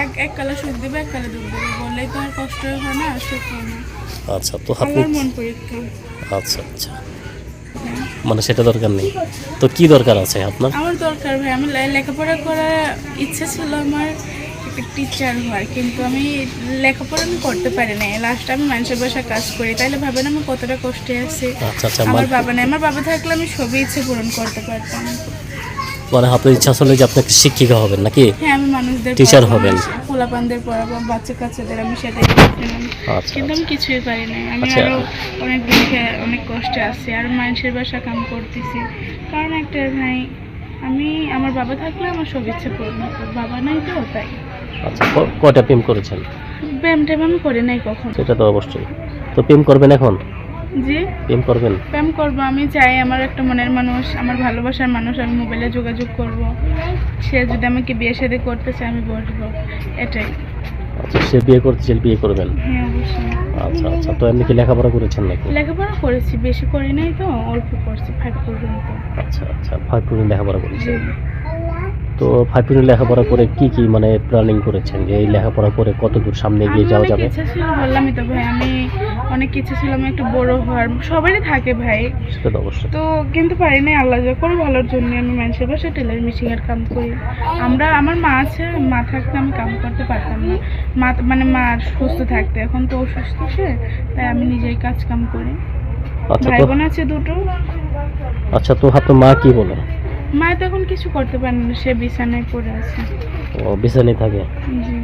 এক এক কালে সুখ দেবে এক কালে দুঃখ দেবে। বললেই তো আর কষ্ট হয় না সুখ হয় না। আচ্ছা তো আপনি আল্লাহর মন পরীক্ষা। আচ্ছা আচ্ছা। মানে সেটা দরকার নেই। তো কি দরকার আছে আপনার? আমার দরকার ভাই আমি লে- লেখাপড়া করার ইচ্ছে ছিল আমার একটা টিচার হওয়ার কিন্তু আমি লেখাপড়া আমি করতে পারি না লাস্ট আমি মানুষের বাসায় কাজ করি তাইলে ভাবেন আমি কতটা কষ্টে আছি। আচ্ছা আচ্ছা আমার মানে- বাবা নাই। আমার বাবা থাকলে আমি সবই ইচ্ছে পূরণ করতে পারতাম। মানে আপনার ইচ্ছা ছিল যে আপনি শিক্ষিকা হবেন নাকি? হ্যাঁ আমি মানুষদের পড়াবো, হবেন। পোলাপানদের পড়াবো বাচ্চা কাচ্চাদের আমি সেটাই আচ্ছা কিন্তু আমি আচ্ছা। কিছুই পারি না। আমি আচ্ছা। আরও অনেক দুঃখে অনেক কষ্টে আছি আর মানুষের বাসা কাম করতেছি। কারণ একটা ভাই আমি আমার বাবা থাকলে আমার সব ইচ্ছে পূরণ হতো বাবা নাই তো তাই। আচ্ছা ক- কয়টা প্রেম করেছেন? ব্যায়াম ট্যাম আমি করি নাই কখন। সেটা তো অবশ্যই। তো প্রেম করবেন এখন? জি। প্রেম করবেন? ব্যায়াম করব আমি চাই আমার একটা মনের মানুষ আমার ভালোবাসার মানুষ আমি মোবাইলে যোগাযোগ করব। সে যদি আমাকে বিয়ে শাদী করতে চায় আমি বসবো। এটাই। আচ্ছা সে বিয়ে করতে চাইলে বিয়ে করবেন? হ্যাঁ অবশ্যই। আচ্ছা আচ্ছা তো এমনি কি লেখাপড়া করেছেন নাকি? লেখাপড়া করেছি বেশি করি নাই তো অল্প করছি ফাইভ পর্যন্ত। আচ্ছা আচ্ছা ফাইভ পর্যন্ত লেখাপড়া জি। করেছেন তো ফাইভ লেখাপড়া করে কি কি মানে প্ল্যানিং করেছেন? যে এই লেখাপড়া করে কত দূর সামনে এগিয়ে আমি যাওয়া যাবে? ইচ্ছা ছিল বললামই তো ভাই আমি অনেক ইচ্ছা ছিল আমি একটু বড় হওয়ার। সবারই থাকে ভাই। সেটা তো অবশ্যই। তো কিন্তু পারি নাই আল্লাহ যা করে ভালোর জন্য আমি মানুষের বাসায় টেলার মেশিনের কাম করি। আমরা আমার মা আছে মা থাকতে আমি কাম করতে পারতাম না। মা মানে মা সুস্থ থাকতে এখন তো অসুস্থ সে তাই আমি নিজেই কাজ কাম করি। আচ্ছা ভাই বোন আছে দুটো। আচ্ছা তো আপনার মা কি বলে মা তো এখন কিছু করতে পারে না সে বিছানায় পড়ে আছে। ও বিছানায় থাকে? জি।